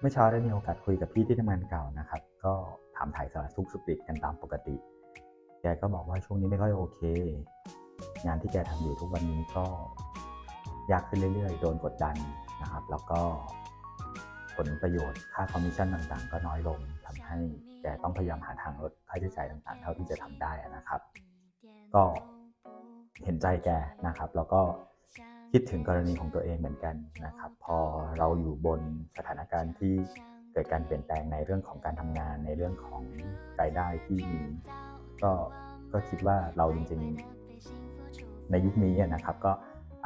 เมื่อเช้าได้มีโอกาสคุยกับพี่ที่ทำงานเก่านะครับ ก็ถามถ่ายสารทุกสุขดิบกันตามปกติ แกก็บอกว่าช่วงนี้ไม่ค่อยโอเค งานที่แกทำอยู่ทุกวันนี้ก็ยากขึ้นเรื่อยๆ โดนกดดันนะครับ แล้วก็ผลประโยชน์ค่าคอมมิชชั่นต่างๆ ก็น้อยลงทำให้แกต้องพยายามหาทางลดค่าใช้จ่ายต่างๆ เท่าที่จะทำได้นะครับ ก็เห็นใจแกนะครับ แล้วก็ คิดถึงกรณีของตัวเองเหมือนกันนะครับ พอเราอยู่บนสถานการณ์ที่เกิดการเปลี่ยนแปลงในเรื่องของการทำงานในเรื่องของรายได้ที่มี ก็ก็คิดว่าเราจริงๆในยุคนี้นะครับ ก็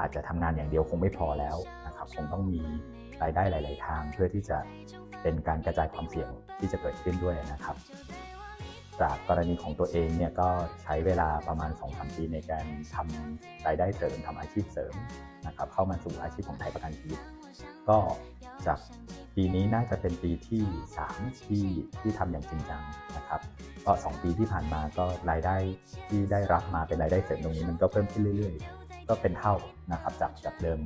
อาจจะทำงานอย่างเดียวคงไม่พอแล้วนะครับ คงต้องมีรายได้หลาย ๆ ทาง เพื่อที่จะเป็นการกระจายความเสี่ยงที่จะเกิดขึ้นด้วยนะครับ จากกรณีของตัวเองเนี่ยก็ใช้เวลาประมาณ2-3ปีในการทำรายได้เสริมทำอาชีพเสริม นะครับเข้ามาสู่อาชีพของไทยประกันชีวิต ก็จากปีนี้น่าจะเป็นปีที่ 3 ที่ที่ทำอย่างจริงจังนะครับก็2ปีที่ผ่านมาก็รายได้ที่ได้รับมาเป็นรายได้เสริมตรงนี้มันก็เพิ่มขึ้นเรื่อย ๆ ก็เป็นเท่านะครับจากจากเดิม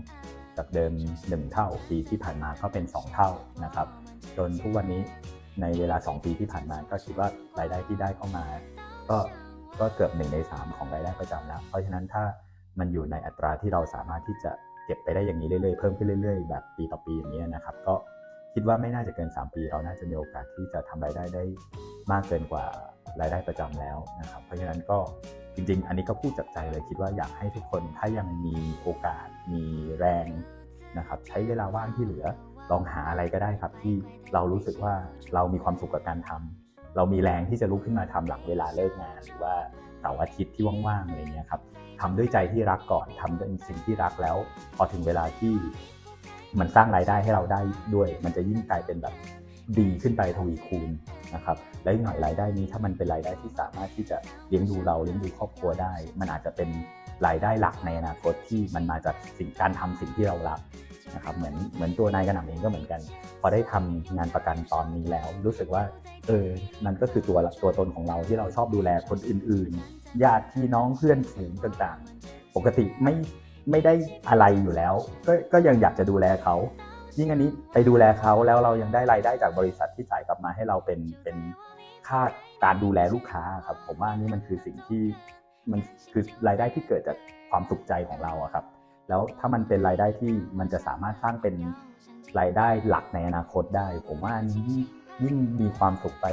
จากเดิม 1 เท่าปีที่ผ่านมาก็เป็น 2 เท่านะครับ จนทุกวันนี้ในเวลา 2 ปีที่ผ่านมาก็คิดว่ารายได้ที่ได้เข้ามา ก็ก็เกือบ1ใน3ของรายได้ประจำแล้ว เพราะฉะนั้นถ้า มันอยู่ในอัตราที่เราสามารถที่จะเก็บไปได้อย่างนี้เรื่อยๆ เพิ่มขึ้นเรื่อยๆ แบบปีต่อปีอย่างนี้นะครับ ก็คิดว่าไม่น่าจะเกิน 3 ปี เราน่าจะมีโอกาสที่จะทำรายได้ได้มากเกินกว่ารายได้ประจำแล้วนะครับ เพราะฉะนั้นก็จริง ๆ อันนี้ก็พูดจากใจเลยคิดว่าอยากให้ทุกคนถ้ายังมีโอกาสมีแรงนะครับใช้เวลาว่างที่เหลือลองหาอะไรก็ได้ครับที่เรารู้สึกว่าเรามีความสุขกับการทำเรามีแรงที่จะลุกขึ้นมาทำหลังเวลาเลิกงาน หรือว่าเสาร์อาทิตย์ที่ว่างๆอะไรเงี้ยครับ ทำด้วยใจที่รักก่อนทำด้วยสิ่งที่รักแล้ว พอถึงเวลาที่มันสร้างรายได้ให้เราได้ด้วย มันจะยิ่งกลายเป็นแบบดีขึ้นไปทวีคูณนะครับและอีกหน่อยรายได้นี้ถ้ามันเป็นรายได้ที่สามารถที่จะเลี้ยงดูเราเลี้ยงดูครอบครัวได้ มันอาจจะเป็นรายได้หลักในอนาคตที่มันมาจากสิ่งการทำสิ่งที่เรารัก นะครับเหมือนเหมือนตัวนายกระหน่ำเองก็เหมือนกัน พอได้ทำงานประกันตอนนี้แล้ว รู้สึกว่าเออนั่นก็คือตัวตัวตนของเราที่เราชอบดูแลคนอื่นๆญาติพี่น้องเพื่อนฝูงต่างๆ ปกติไม่ไม่ได้อะไรอยู่แล้ว ก็ก็ยังอยากจะดูแลเขายิ่งอันนี้ไปดูแลเขาแล้วเรายังได้รายได้จากบริษัทที่จ่ายกลับมาให้เราเป็นเป็นค่าการดูแลลูกค้าครับ ผมว่านี่มันคือสิ่งที่มันคือรายได้ที่เกิดจากความสุขใจของเราอะครับ แล้วถ้ามันเป็นรายได้ที่มันจะสามารถสร้างเป็นรายได้หลักในอนาคตได้ ผมว่าอันนี้ยิ่งมีความสุขไป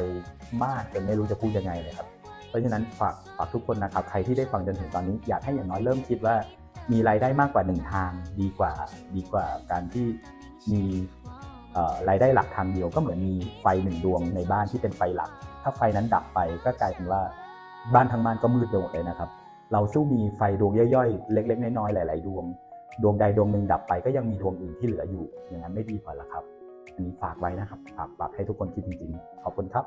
มากจนไม่รู้จะพูดยังไงเลยครับ เพราะฉะนั้นฝากฝากทุกคนนะครับใครที่ได้ฟังจนถึงตอนนี้ อยากให้อย่างน้อยเริ่มคิดว่า มีรายได้มากกว่าหนึ่งทางดีกว่า ดีกว่าการที่มีรายได้หลักทางเดียวก็เหมือนมีไฟหนึ่งดวงในบ้านที่เป็นไฟหลัก ถ้าไฟนั้นดับไปก็กลายเป็นว่าบ้านทั้งบ้านก็มืดไปหมดเลยนะครับ เราสู้มีไฟดวงย่อยๆ เล็ก ๆ น้อยๆหลาย ๆ ดวง ดวงใดดวงหนึ่งดับไปก็ยังมีดวงอื่นที่เหลืออยู่ อย่างนั้นไม่ดีกว่าละครับ อันนี้ฝากไว้นะครับ ฝากฝากให้ทุกคนคิดจริงๆ ขอบคุณครับ